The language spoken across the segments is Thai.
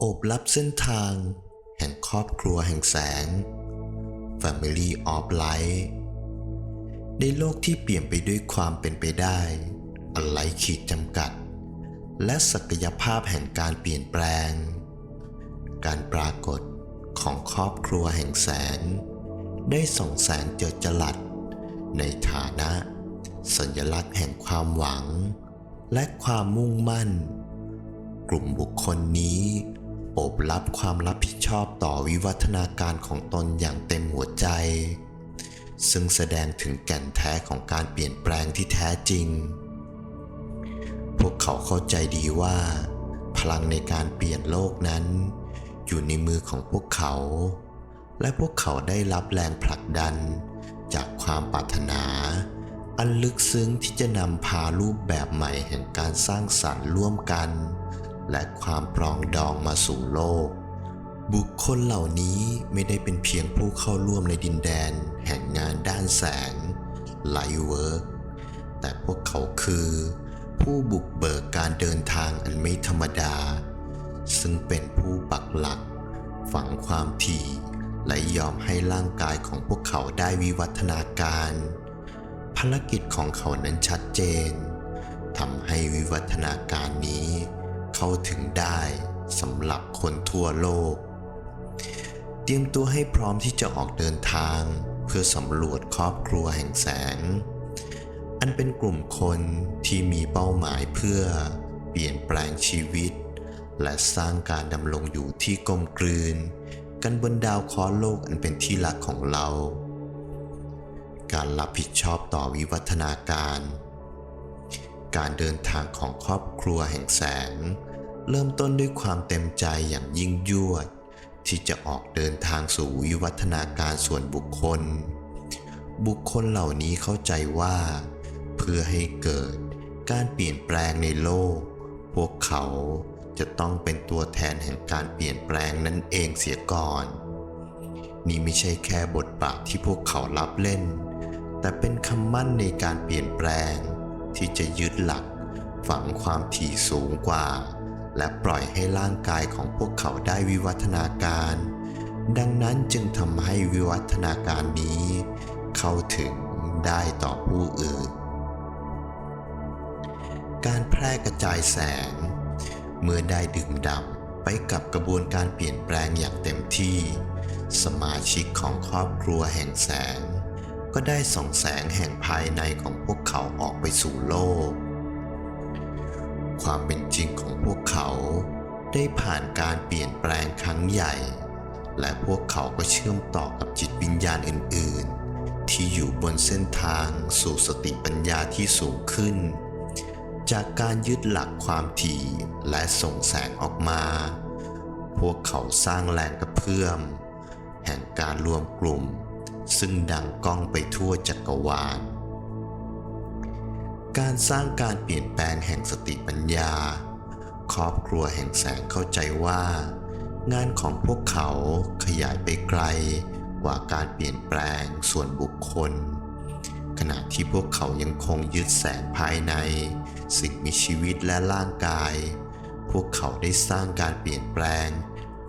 โอบรับเส้นทาง แห่งครอบครัวแห่งแสง Family of Light ในโลกที่เปลี่ยนไปด้วยความเป็นไปได้อันไรขีดจำกัด และศักยภาพแห่งการเปลี่ยนแปลง การปรากฏของครอบครัวแห่งแสง ได้ส่องแสงเจิดจรัส ในฐานะ สัญลักษณ์แห่งความหวัง และความมุ่งมั่น กลุ่มบุคคลนี้ อบรับความรับผิดชอบต่อวิวัฒนาการของตนอย่างเต็มหัวใจ ซึ่งแสดงถึงแก่นแท้ของการเปลี่ยนแปลงที่แท้จริง พวกเขาเข้าใจดีว่า พลังในการเปลี่ยนโลกนั้น อยู่ในมือของพวกเขา และพวกเขาได้รับแรงผลักดัน จากความปรารถนา อันลึกซึ้งที่จะนำพารูปแบบใหม่แห่งการสร้างสรรค์ร่วมกัน และความปรองดองมาสู่โลก บุคคลเหล่านี้ไม่ได้เป็นเพียงผู้เข้าร่วมในดินแดนแห่งงานด้านแสงไลท์เวิร์กแต่พวกเขาคือ ผู้บุกเบิกการเดินทางอันไม่ธรรมดา ซึ่งเป็นผู้ปักหลัก ฝังความถี่และยอมให้ร่างกายของพวกเขาได้วิวัฒนาการ ภารกิจของเขานั้นชัดเจนทำให้วิวัฒนาการนี้ เข้าถึงได้สำหรับคนทั่วโลก เตรียมตัวให้พร้อมที่จะออกเดินทาง เพื่อสำรวจครอบครัวแห่งแสง อันเป็นกลุ่มคนที่มีเป้าหมายเพื่อเปลี่ยนแปลงชีวิต และสร้างการดำรงอยู่ที่กลมกลืน กันบนดาวเคราะห์โลกอันเป็นที่รักของเรา การรับผิดชอบต่อวิวัฒนาการ การเดินทางของครอบครัวแห่งแสง เริ่มต้นด้วยความเต็มใจอย่างยิ่งยวด ที่จะออกเดินทางสู่วิวัฒนาการส่วนบุคคล บุคคลเหล่านี้เข้าใจว่า เพื่อให้เกิดการเปลี่ยนแปลงในโลก พวกเขาจะต้องเป็นตัวแทนแห่งการเปลี่ยนแปลงนั่นเองเสียก่อน นี่ไม่ใช่แค่บทบาทที่พวกเขารับเล่น แต่เป็นคำมั่นในการเปลี่ยนแปลง ที่จะยึดหลัก ฝังความถี่สูงกว่า และปล่อยให้ร่างกายของพวกเขาได้วิวัฒนาการ ดังนั้นจึงทำให้วิวัฒนาการนี้ เข้าถึงได้ต่อผู้อื่น การแพร่กระจายแสง เมื่อได้ดื่มด่ำไปกับกระบวนการเปลี่ยนแปลงอย่างเต็มที่ สมาชิกของครอบครัวแห่งแสง ก็ได้ส่องแสงแห่งภายในของพวกเขาออกไปสู่โลก ความเป็นจริงของพวกเขาได้ผ่านการเปลี่ยนแปลงครั้งใหญ่ และพวกเขาก็เชื่อมต่อกับจิตวิญญาณอื่น ๆ ที่อยู่บนเส้นทางสู่สติปัญญาที่สูงขึ้น จากการยึดหลักความถี่และส่งแสงออกมา พวกเขาสร้างแรงกระเพื่อม แห่งการรวมกลุ่ม ซึ่งดังก้องไปทั่วจักรวาล การสร้างการเปลี่ยนแปลงแห่งสติปัญญา ครอบครัวแห่งแสงเข้าใจว่า งานของพวกเขาขยายไปไกลกว่าการเปลี่ยนแปลงส่วนบุคคล ขณะที่พวกเขายังคงยึดแสงภายใน สิ่งมีชีวิตและร่างกาย พวกเขาได้สร้างการเปลี่ยนแปลง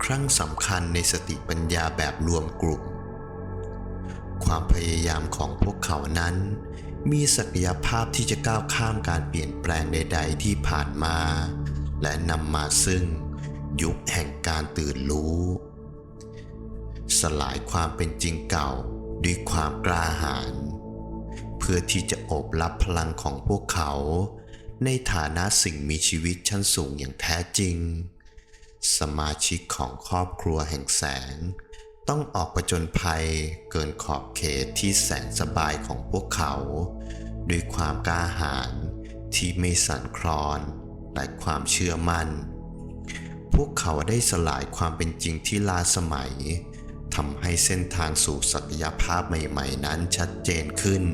ครั้งสำคัญในสติปัญญาแบบรวมกลุ่ม ความพยายามของพวกเขานั้น มีศักยภาพที่จะก้าวข้ามการเปลี่ยนแปลงใด ๆ ที่ผ่านมา และนำมาซึ่งยุคแห่งการตื่นรู้ สลายความเป็นจริงเก่าด้วยความกล้าหาญเพื่อที่จะโอบรับพลังของพวกเขา ในฐานะสิ่งมีชีวิตชั้นสูงอย่างแท้จริง สมาชิกของครอบครัวแห่งแสง ต้องออกประจนภัยเกินขอบเขตที่แสนสบายของพวกเขา ด้วยความกล้าหาญที่ไม่สั่นคลอนและความเชื่อมั่น พวกเขาได้สลายความเป็นจริงที่ล้าสมัยทำให้เส้นทางสู่ศักยภาพใหม่ๆ นั้นชัดเจนขึ้น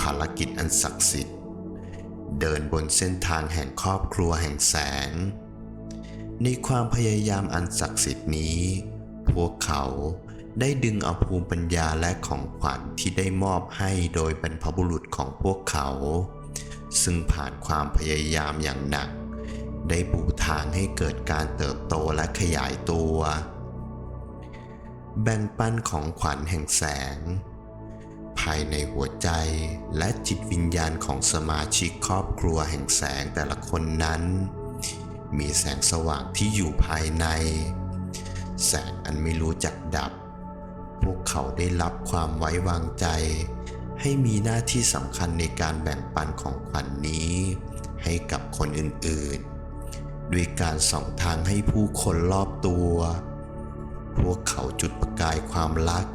ภารกิจอันศักดิ์สิทธิ์ เดินบนเส้นทางแห่งครอบครัวแห่งแสง ในความพยายามอันศักดิ์สิทธิ์นี้ พวกเขาได้ดึงเอาภูมิปัญญาและของขวัญที่ได้มอบให้โดยบรรพบุรุษของพวกเขา ซึ่งผ่านความพยายามอย่างหนัก ได้ปูทางให้เกิดการเติบโตและขยายตัว แบ่งปันของขวัญแห่งแสง ภายในหัวใจและจิตวิญญาณของสมาชิกครอบครัวแห่งแสงแต่ละคนนั้น มีแสงสว่างที่อยู่ภายใน แสงอันไม่รู้จักดับ พวกเขาได้รับความไว้วางใจ ให้มีหน้าที่สำคัญในการแบ่งปันของขวัญนนี้ ให้กับคนอื่นๆ ด้วยการส่องทางให้ผู้คนรอบตัว พวกเขาจุดประกายความรัก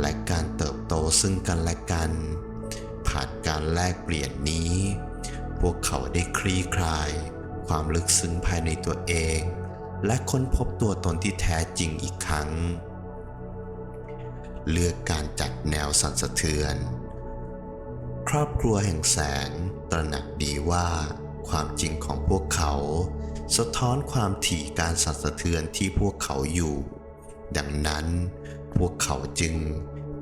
และการเติบโตซึ่งกันและกัน ผ่านการแลกเปลี่ยนนี้ พวกเขาได้คลี่คลาย ความลึกซึ้งภายในตัวเอง และค้นพบตัวตนที่แท้จริงอีกครั้ง เลือกการจัดแนวสั่นสะเทือน ครอบครัวแห่งแสงตระหนักดีว่าความจริงของพวกเขา สะท้อนความถี่การสั่นสะเทือนที่พวกเขาอยู่ ดังนั้นพวกเขาจึง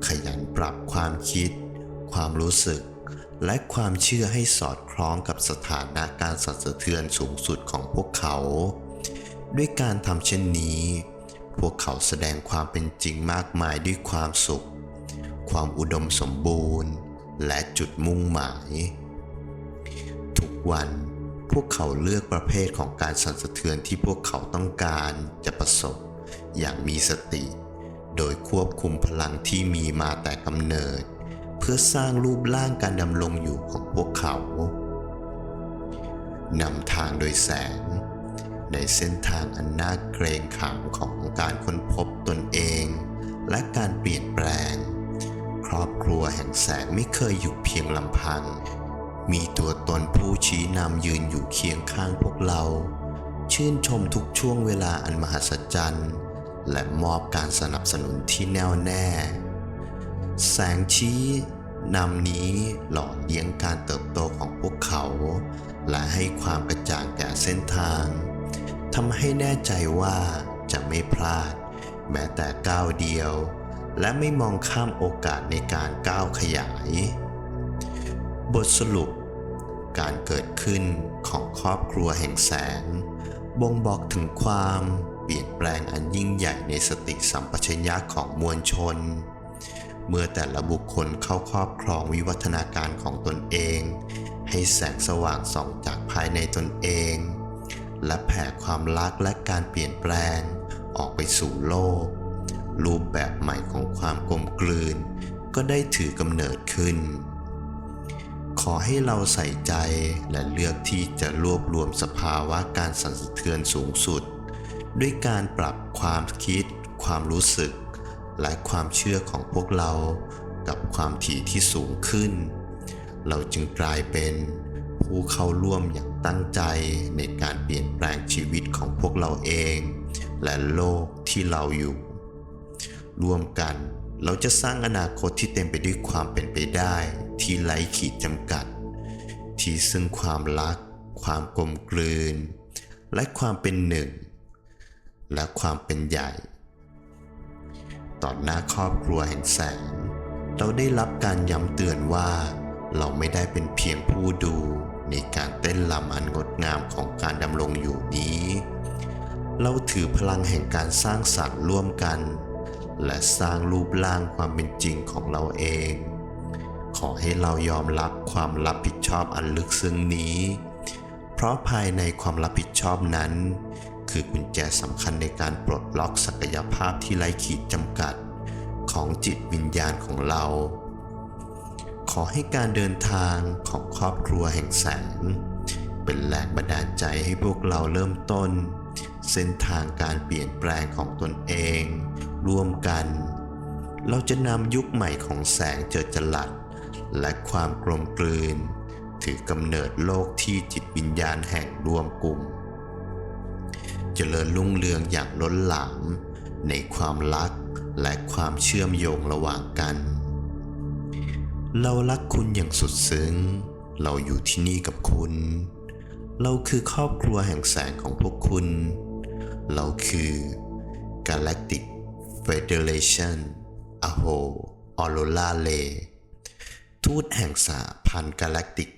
ขยันปรับความคิด ความรู้สึกและความเชื่อให้สอดคล้องกับสถานะการสั่นสะเทือนสูงสุดของพวกเขา ด้วยการทำเช่นนี้ พวกเขาแสดงความเป็นจริงมากมายด้วยความสุข ความอุดมสมบูรณ์ และจุดมุ่งหมาย ทุกวันพวกเขาเลือกประเภทของการสั่นสะเทือนที่พวกเขาต้องการจะประสบอย่างมีสติ โดยควบคุมพลังที่มีมาแต่กำเนิด เพื่อสร้างรูปร่างการดำรงอยู่ของพวกเขานำทางโดยแสง ในเส้นทางอันน่าเกรงขามของการค้นพบตนเอง และการเปลี่ยนแปลง ครอบครัวแห่งแสงไม่เคยอยู่เพียงลำพัง มีตัวตนผู้ชี้นำยืนอยู่เคียงข้างพวกเรา ชื่นชมทุกช่วงเวลาอันมหัศจรรย์และมอบการสนับสนุนที่แน่วแน่ แสงชี้นำนี้หล่อเลี้ยงการเติบโตของพวกเขา และให้ความกระจ่างแก่เส้นทาง ทำให้แน่ใจว่าจะไม่พลาด แม้แต่ก้าวเดียว และไม่มองข้ามโอกาสในการก้าวขยาย บทสรุป การเกิดขึ้นของครอบครัวแห่งแสง บ่งบอกถึงความเปลี่ยนแปลงอันยิ่งใหญ่ในสติสัมปชัญญะของมวลชน เมื่อแต่ละบุคคลเข้าครอบครองวิวัฒนาการของตนเอง ให้แสงสว่างส่องจากภายในตนเอง และแผ่ความรักและการเปลี่ยนแปลง ออกไปสู่โลก รูปแบบใหม่ของความกลมกลืน ก็ได้ถือกำเนิดขึ้น ขอให้เราใส่ใจและเลือกที่จะรวบรวมสภาวะการสั่นสะเทือนสูงสุด ด้วยการปรับความคิด ความรู้สึก และความเชื่อของพวกเรา กับความถี่ที่สูงขึ้น เราจึงกลายเป็น ผู้เข้าร่วมอย่างตั้งใจในการเปลี่ยนแปลงชีวิตของพวกเราเอง และโลกที่เราอยู่ ร่วมกันเราจะสร้างอนาคตที่เต็มไปด้วยความเป็นไปได้ ที่ไร้ขีดจำกัด ที่ซึ่งความรัก ความกลมกลืน และความเป็นหนึ่ง และความเป็นใหญ่ ต่อหน้าครอบครัวแห่งแสง เราได้รับการย้ำเตือนว่า เราไม่ได้เป็นเพียงผู้ดู ในการเต้นลำอันงดงามของการดำรงอยู่นี้ เราถือพลังแห่งการสร้างสรรค์ร่วมกัน และสร้างรูปร่างความเป็นจริงของเราเอง ขอให้เรายอมรับความรับผิดชอบอันลึกซึ้งนี้ เพราะภายในความรับผิดชอบนั้น คือกุญแจสำคัญในการปลดล็อกศักยภาพที่ไร้ขีดจำกัด ของจิตวิญญาณของเรา อให้การเดินทางของครอบครัวแห่งแสง เป็นแรงบันดาลใจให้พวกเราเริ่มต้น เส้นทางการเปลี่ยนแปลงของตนเอง ร่วมกัน เราจะนำยุคใหม่ของแสงเจิดจรัสและความกลมกลืน ถือกำเนิดโลกที่จิตวิญญาณแห่งรวมกลุ่มเจริญรุ่งเรืองอย่างล้นหลามในความรักและความเชื่อมโยงระหว่างกัน เรารักคุณอย่างสุดซึ้ง เราอยู่ที่นี่กับคุณ เราคือครอบครัวแห่งแสงของพวกคุณ เราคือ Galactic Federation อโฮออโรลาเลทูตแห่งสาพันธ์กาแล็กติก